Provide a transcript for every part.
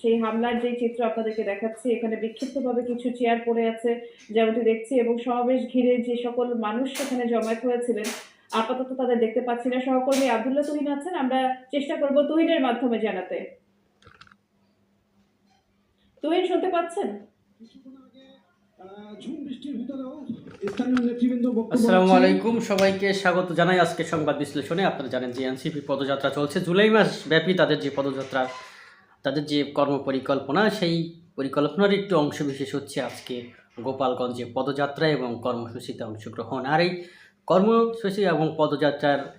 সেই হামলার যে চিত্র আপনাদেরকে দেখাচ্ছি এখানে বিক্ষিপ্তভাবে কিছু চেয়ার পড়ে আছে যেমনটি দেখছি এবং সমাবেশ ঘিরে যে সকল মানুষ সেখানে জমায়েত হয়েছিলেন আপাতত তাদের দেখতে পাচ্ছি না। সহকর্মী আব্দুল্লাহ তুহিন আছেন আমরা চেষ্টা করব তুহিনের মাধ্যমে জানাতে। তুহিন শুনতে পাচ্ছেন? আসসালামু আলাইকুম সবাইকে স্বাগত জানাই আজকে সংবাদ বিশ্লেষণে। আপনারা জানেন যে এনসিপি পদযাত্রা চলছে। জুলাই মাস ব্যাপী তাদের যে পদযাত্রা তাদের যে কর্ম পরিকল্পনা সেই পরিকল্পনার একটু অংশবিশেষ হচ্ছে আজকে গোপালগঞ্জে পদযাত্রা এবং কর্মসূচিতে অংশগ্রহণ। আর এই কর্মসূচি এবং পদযাত্রার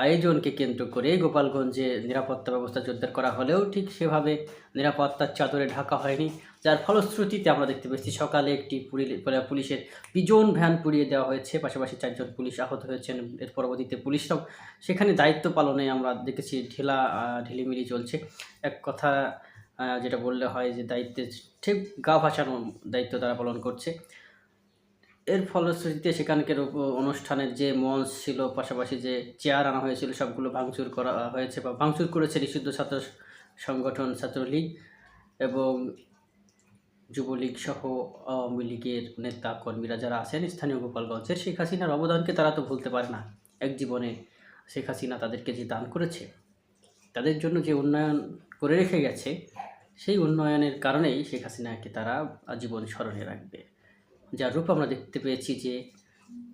আয়োজনকে কেন্দ্র করে গোপালগঞ্জে নিরাপত্তা ব্যবস্থা জোরদার করা হলেও ঠিক সেভাবে নিরাপত্তার চাদরে ঢাকা হয়নি। যার ফলশ্রুতিতে আমরা দেখতে পেয়েছি, সকালে একটি পুলি- পুলিশের পিজন ভ্যান পুড়িয়ে দেওয়া হয়েছে। পাশাপাশি চারজন পুলিশ আহত হয়েছেন। এর পরবর্তীতে পুলিশরাও সেখানে দায়িত্ব পালনে আমরা দেখেছি, ঢিলা ঢিলিমিলি চলছে। এক কথা যেটা বললে হয় যে দায়িত্বে ঠিক গা ভাসানোর দায়িত্ব তারা পালন করছে। এর ফলশ্রুতিতে সেখানকার অনুষ্ঠানের যে মঞ্চ ছিল, পাশাপাশি যে চেয়ার আনা হয়েছিল, সবগুলো ভাঙচুর করা হয়েছে বা ভাঙচুর করেছে নিষিদ্ধ ছাত্র সংগঠন ছাত্রলীগ এবং যুবলীগ সহ আওয়ামী লীগের নেতা কর্মীরা যারা আছেন স্থানীয় গোপালগঞ্জের শেখ হাসিনার অবদানকে তারা তো ভুলতে পারে না। এক জীবনে শেখ হাসিনা তাদেরকে যে দান করেছে, তাদের জন্য যে উন্নয়ন করে রেখে গেছে, সেই উন্নয়নের কারণেই শেখ হাসিনাকে তারা আজীবন স্মরণে রাখবে। যার রূপ আমরা দেখতে পেয়েছি যে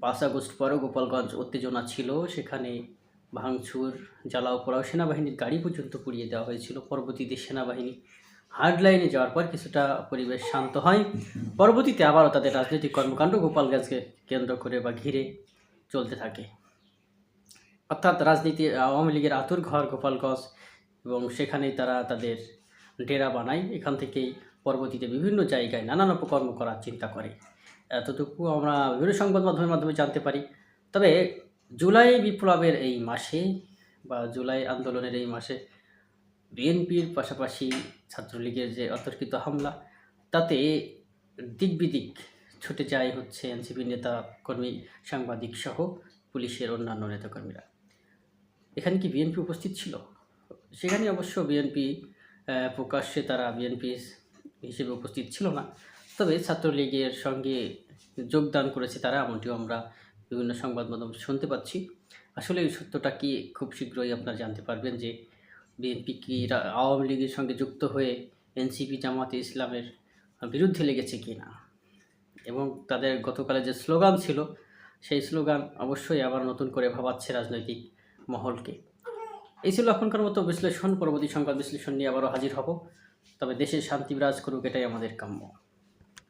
পাঁচ আগস্ট পরেও গোপালগঞ্জ উত্তেজনা ছিল, সেখানে ভাঙচুর জ্বালাও পোড়াও সেনাবাহিনীর গাড়ি পর্যন্ত পুড়িয়ে দেওয়া হয়েছিল। পরবর্তীতে সেনাবাহিনী হার্ড লাইনে যাওয়ার পর কিছুটা পরিবেশ শান্ত হয়। পরবর্তীতে আবারও তাদের রাজনৈতিক কর্মকাণ্ড গোপালগঞ্জকে কেন্দ্র করে বা ঘিরে চলতে থাকে। অর্থাৎ রাজনীতি, আওয়ামী লীগের আতুর ঘর গোপালগঞ্জ এবং সেখানেই তারা তাদের ডেরা বানায়। এখান থেকেই পরবর্তীতে বিভিন্ন জায়গায় নানান উপকর্ম করার চিন্তা করে। এতটুকু আমরা বিভিন্ন সংবাদ মাধ্যমের মাধ্যমে জানতে পারি। তবে জুলাই বিপ্লবের এই মাসে বা জুলাই আন্দোলনের এই মাসে বিএনপির পাশাপাশি ছাত্রলীগের যে অতর্কিত হামলা, তাতে দিক বিদিক ছুটে যায় হচ্ছে এনসিপি নেতা কর্মী, সাংবাদিক সহ পুলিশের অন্যান্য নেতাকর্মীরা। এখানে কি বিএনপি উপস্থিত ছিল? সেখানে অবশ্য বিএনপি প্রকাশ্যে তারা বিএনপি হিসেবে উপস্থিত ছিল না। তবে ছাত্রলীগের সঙ্গে যোগদান করেছে তারা, এমনটিও আমরা বিভিন্ন সংবাদ মাধ্যম শুনতে পাচ্ছি। আসলে এই সত্যটা কি খুব শীঘ্রই আপনারা জানতে পারবেন যে বিএনপি কি আওয়ামী লীগের সঙ্গে যুক্ত হয়ে এনসিপি, জামাতে ইসলামের বিরুদ্ধে লেগেছে কি না? এবং তাদের গতকালে যে স্লোগান ছিল, সেই স্লোগান অবশ্যই আবার নতুন করে ভাবাচ্ছে রাজনৈতিক মহলকে। এই ছিল এখনকার মতো বিশ্লেষণ, পরবর্তী সংবাদ বিশ্লেষণ নিয়ে আবারও হাজির হব। তবে দেশের শান্তি বিরাজ করুক, এটাই আমাদের কাম্য।